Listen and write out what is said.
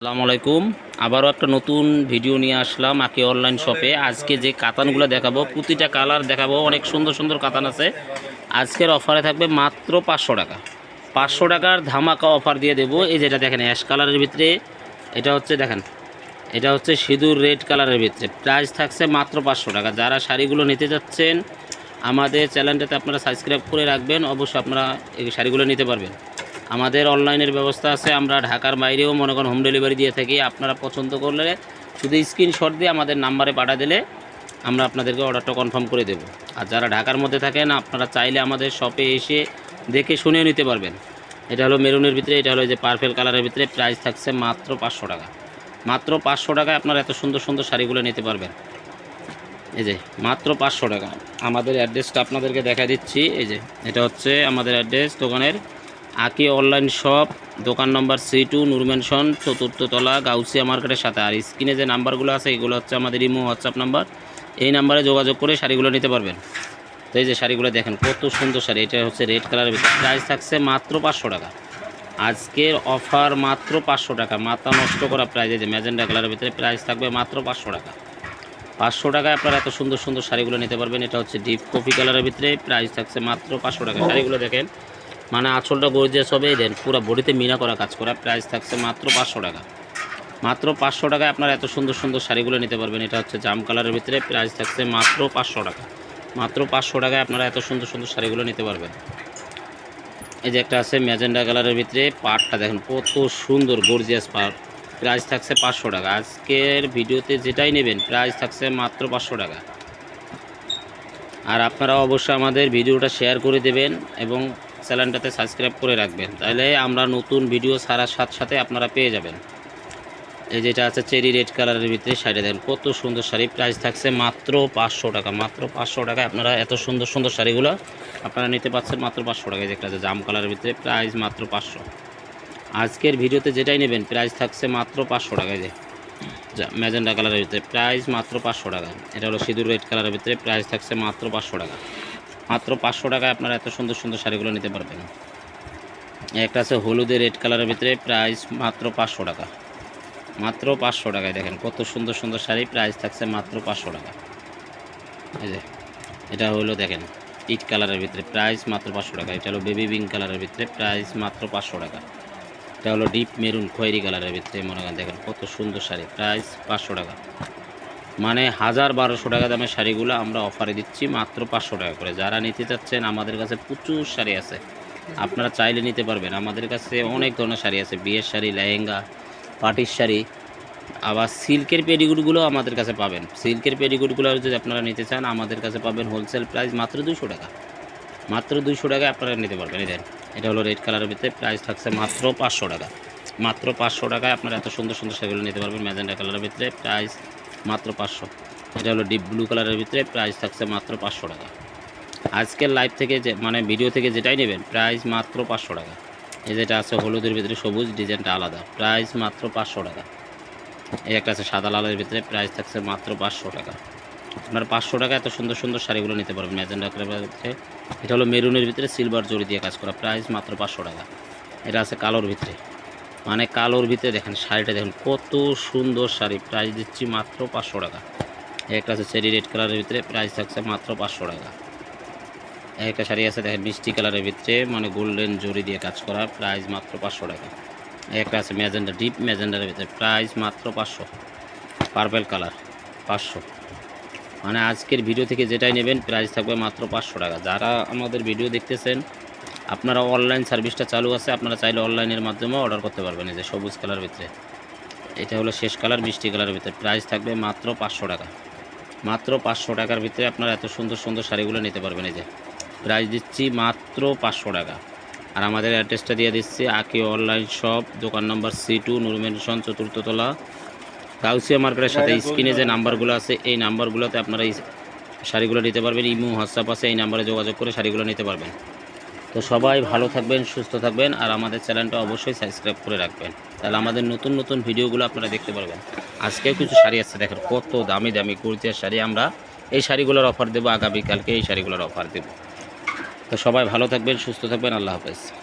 আসসালামু আলাইকুম। আবারও একটা নতুন ভিডিও নিয়ে আসলাম আকি অনলাইন শপে আজকে যে কাতানগুলো দেখাবো, প্রতিটা কালার দেখাবো, অনেক সুন্দর সুন্দর কাতান আছে। আজকের অফারে থাকবে মাত্র পাঁচশো টাকা। পাঁচশো টাকার ধামাকা অফার দিয়ে দেবো। এই যেটা দেখেন অ্যাশ কালারের ভিতরে, এটা হচ্ছে দেখেন, এটা হচ্ছে সিঁদুর রেড কালারের ভিতরে। প্রাইস থাকছে মাত্র পাঁচশো টাকা। যারা শাড়িগুলো নিতে যাচ্ছেন আমাদের চ্যানেলটাতে আপনারা সাবস্ক্রাইব করে রাখবেন। অবশ্যই আপনারা এই শাড়িগুলো নিতে পারবেন। আমাদের অনলাইনের ব্যবস্থা আছে, আমরা ঢাকার বাইরেও মনে করেন হোম ডেলিভারি দিয়ে থাকি, আপনারা পছন্দ করলে শুধু স্ক্রিনশট দিয়ে আমাদের নাম্বারে পাঠা দিলে আমরা আপনাদেরকে অর্ডারটা কনফার্ম করে দেব। আর যারা ঢাকার মধ্যে থাকেন, আপনারা চাইলে আমাদের শপে এসে দেখে শুনেও নিতে পারবেন। এটা হলো মেরুনের ভিতরে, এটা হলো যে পার্পেল কালারের ভিতরে প্রাইস থাকছে মাত্র পাঁচশো টাকা। মাত্র পাঁচশো টাকায় আপনারা এত সুন্দর সুন্দর শাড়িগুলো নিতে পারবেন। এই যে, মাত্র পাঁচশো টাকা। আমাদের অ্যাড্রেসটা আপনাদেরকে দেখা দিচ্ছি। এই যে, এটা হচ্ছে আমাদের অ্যাড্রেস দোকানের আকি অনলাইন শপ, দোকান নম্বর সি টু নুরমেনশন চতুর্থ তলা, গাউসিয়া মার্কেটের সাথে। আর স্ক্রিনে যে নাম্বারগুলো আছে, এগুলো হচ্ছে আমাদের ইমো, হোয়াটসঅ্যাপ নাম্বার। এই নাম্বারে যোগাযোগ করে শাড়িগুলো নিতে পারবেন। তো এই যে শাড়িগুলো দেখেন, কত সুন্দর শাড়ি। এটা হচ্ছে রেড কালারের ভিতরে। প্রাইস থাকছে মাত্র পাঁচশো টাকা। আজকের অফার মাত্র পাঁচশো টাকা। মাথা নষ্ট করা প্রাইস এই যে ম্যাজেন্ডা কালারের ভিতরে প্রাইস থাকবে মাত্র পাঁচশো টাকা। পাঁচশো টাকায় আপনারা এত সুন্দর সুন্দর শাড়িগুলো নিতে পারবেন। এটা হচ্ছে ডিপ কফি কালারের ভিতরে প্রাইস থাকছে মাত্র পাঁচশো টাকা। শাড়িগুলো দেখেন মানে আঁচলটা গর্জিয়াস হবে দেন। পুরো বডিতে মিনা করা কাজ করা। প্রাইস থাকছে মাত্র পাঁচশো টাকা। মাত্র পাঁচশো টাকায় আপনারা এত সুন্দর সুন্দর শাড়িগুলো নিতে পারবেন। এটা হচ্ছে জাম কালারের ভিতরে প্রাইস থাকছে মাত্র পাঁচশো টাকা। মাত্র পাঁচশো টাকায় আপনারা এত সুন্দর সুন্দর শাড়িগুলো নিতে পারবেন। এই যে একটা আছে ম্যাজেন্ডা কালারের ভিতরে পাটটা দেখেন, কত সুন্দর গর্জিয়াস পাট প্রাইস থাকছে পাঁচশো টাকা। আজকের ভিডিওতে যেটাই নেবেন প্রাইস থাকছে মাত্র পাঁচশো টাকা। আর আপনারা অবশ্যই আমাদের ভিডিওটা শেয়ার করে দেবেন এবং চ্যানেলটাতে সাবস্ক্রাইব করে রাখবেন। তাহলে আমরা নতুন ভিডিও ছাড়ার সাথে সাথে আপনারা পেয়ে যাবেন। এই যেটা আছে চেরি রেড কালারের ভিতরে শাড়ি দেন কত সুন্দর শাড়ি। প্রাইস থাকছে মাত্র পাঁচশো টাকা, মাত্র পাঁচশো টাকায় আপনারা এত সুন্দর সুন্দর শাড়িগুলো আপনারা নিতে পারছেন মাত্র পাঁচশো টাকায়। যে একটা আছে জাম কালারের ভিতরে, প্রাইস মাত্র পাঁচশো। আজকের ভিডিওতে যেটাই নেবেন, প্রাইস থাকছে মাত্র পাঁচশো টাকায় যে, ম্যাজেন্ডা কালারের ভিতরে, প্রাইস মাত্র পাঁচশো টাকা। এটা হলো সিঁদুর রেড কালারের ভিতরে, প্রাইস থাকছে মাত্র পাঁচশো টাকা। মাত্র পাঁচশো টাকায় আপনারা এত সুন্দর সুন্দর শাড়িগুলো নিতে পারবেন। একটা আছে হলুদের রেড কালারের ভিতরে প্রাইস মাত্র পাঁচশো টাকা। মাত্র পাঁচশো টাকায় দেখেন, কত সুন্দর সুন্দর শাড়ি, প্রাইস থাকছে মাত্র পাঁচশো টাকা। এই যে, এটা হলো দেখেন, ইট কালারের ভিতরে প্রাইস মাত্র পাঁচশো টাকা। এটা হলো বেবি পিঙ্ক কালারের ভিতরে প্রাইস মাত্র পাঁচশো টাকা। এটা হলো ডিপ মেরুন খয়েরি কালারের ভিতরে, মনে করেন দেখেন কত সুন্দর শাড়ি, প্রাইস পাঁচশো টাকা। মানে হাজার বারোশো টাকা দামের শাড়িগুলো আমরা অফারে দিচ্ছি, মাত্র পাঁচশো টাকা করে। যারা নিতে চাচ্ছেন, আমাদের কাছে প্রচুর শাড়ি আছে। আপনারা চাইলে নিতে পারবেন। আমাদের কাছে অনেক ধরনের শাড়ি আছে। বিয়ের শাড়ি, লেহেঙ্গা, পাটির শাড়ি, আবার সিল্কের পেডিগুডগুলো আমাদের কাছে পাবেন। সিল্কের পেডিগুডগুলো যদি আপনারা নিতে চান, আমাদের কাছে পাবেন হোলসেল প্রাইস মাত্র দুশো টাকা। মাত্র দুশো টাকায় আপনারা নিতে পারবেন। এই দেন, এটা হলো রেড কালারের ভিতরে। প্রাইস থাকছে মাত্র পাঁচশো টাকা। মাত্র পাঁচশো টাকায় আপনারা এত সুন্দর সুন্দর সেগুলো নিতে পারবেন। ম্যাজেন্ডা কালারের ভিতরে। প্রাইস মাত্র পাঁচশো। এটা হলো ডিপ ব্লু কালারের ভিতরে প্রাইস থাকছে মাত্র পাঁচশো টাকা। আজকের লাইভ থেকে যে মানে ভিডিও থেকে যেটাই নেবেন প্রাইস মাত্র পাঁচশো টাকা। এই যেটা আছে হলুদের ভিতরে সবুজ ডিজাইনটা আলাদা। প্রাইস মাত্র পাঁচশো টাকা। এই একটা আছে সাদা লালের ভিতরে প্রাইস থাকছে মাত্র পাঁচশো টাকা। আপনার পাঁচশো টাকা এত সুন্দর সুন্দর শাড়িগুলো নিতে পারবেন ম্যাজেন্ডা কালারের ভিতরে। এটা হলো মেরুনের ভিতরে সিলভার জড়ি দিয়ে কাজ করা প্রাইস মাত্র পাঁচশো টাকা। এটা আছে কালোর ভিতরে। মানে কালোর ভিতরে দেখেন শাড়িটা দেখেন কত সুন্দর শাড়ি। প্রাইস দিচ্ছি মাত্র পাঁচশো টাকা। একটা আছে চেরি রেড কালারের ভিতরে, প্রাইস থাকছে মাত্র পাঁচশো টাকা। একটা শাড়ি আছে দেখেন মিষ্টি কালারের ভিতরে মানে গোল্ডেন জড়ি দিয়ে কাজ করা, প্রাইস মাত্র পাঁচশো টাকা। একটা আছে ম্যাজেন্ডা ডিপ, ম্যাজেন্ডার ভিতরে প্রাইস মাত্র পাঁচশো। পার্পেল কালার, পাঁচশো। মানে আজকের ভিডিও থেকে যেটাই নেবেন, প্রাইস থাকবে মাত্র পাঁচশো টাকা। যারা আমাদের ভিডিও দেখতেছেন আপনারা অনলাইন সার্ভিসটা চালু আছে আপনারা চাইলে অনলাইনের মাধ্যমে অর্ডার করতে পারবেন এই যে সবুজ কালার ভিতরে। এটা হলো শেষ কালার মিষ্টি কালারের ভিতরে। প্রাইস থাকবে মাত্র পাঁচশো টাকা। মাত্র পাঁচশো টাকার ভিতরে আপনারা এত সুন্দর সুন্দর শাড়িগুলো নিতে পারবেন এই যে। প্রাইস দিচ্ছি মাত্র পাঁচশো টাকা। আর আমাদের অ্যাড্রেসটা দিয়ে দিচ্ছি আকি অনলাইন শপ দোকান নম্বর সি টু নুরমেনশন চতুর্থতলা গাউসিয়া মার্কেটের সাথে স্ক্রিনে যে নাম্বারগুলো আছে এই নাম্বারগুলোতে আপনারা এই শাড়িগুলো নিতে পারবেন। ইমো হোয়াটসঅ্যাপ আছে এই নাম্বারে যোগাযোগ করে শাড়িগুলো নিতে পারবেন। তো সবাই ভালো থাকবেন, সুস্থ থাকবেন, আর আমাদের চ্যানেলটা অবশ্যই সাবস্ক্রাইব করে রাখবেন। তাহলে আমাদের নতুন নতুন ভিডিওগুলো আপনারা দেখতে পারবেন। আজকেও কিছু শাড়ি আছে, দেখেন কত দামি দামি কুর্তিয়ার শাড়ি আমরা এই শাড়িগুলোর অফার দেবো, আগামীকালকে এই শাড়িগুলোর অফার দেবো। তো সবাই ভালো থাকবেন, সুস্থ থাকবেন, আল্লাহ হাফেজ।